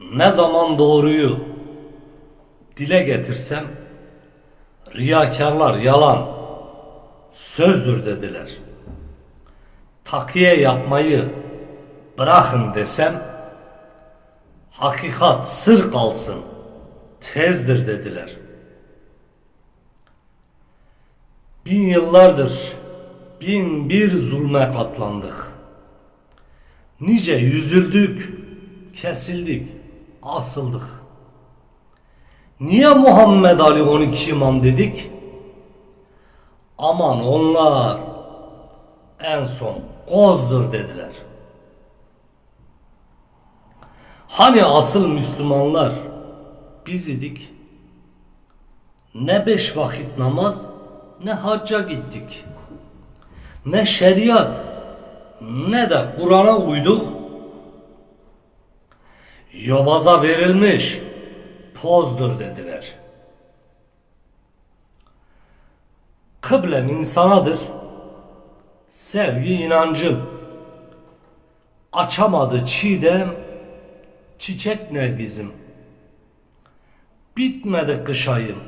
Ne zaman doğruyu dile getirsem riyakarlar yalan sözdür dediler. Takiye yapmayı bırakın desem hakikat sır kalsın tezdir dediler. Bin yıllardır bin bir zulme katlandık. Nice yüzüldük, kesildik, asıldık. Niye Muhammed Ali 12 imam dedik? Aman onlar en son kozdur dediler. Hani asıl Müslümanlar biz idik. Ne beş vakit namaz ne hacca gittik. Ne şeriat ne de Kur'an'a uyduk. Yobaza verilmiş pozdur dediler. Kıblem insanadır. Sevgi inancım. Açamadı çiğdem, çiçek nergizim. Bitmedi kış ayım.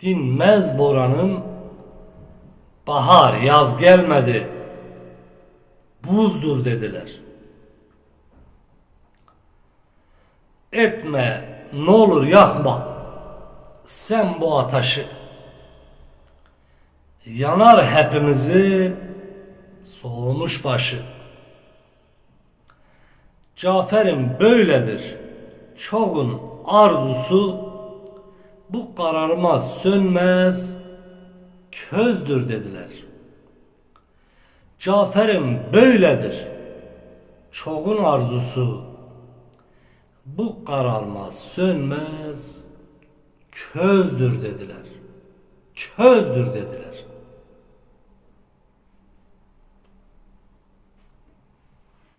Dinmez boranım. Bahar yaz gelmedi. Buzdur dediler. Etme ne olur yakma. Sen bu ateşi. Yanar hepimizi soğumuş başı. Cafer'im böyledir. Çoğun arzusu bu kararmaz sönmez közdür dediler. Cafer'im böyledir. Çoğun arzusu bu kararmaz sönmez közdür dediler. Közdür dediler.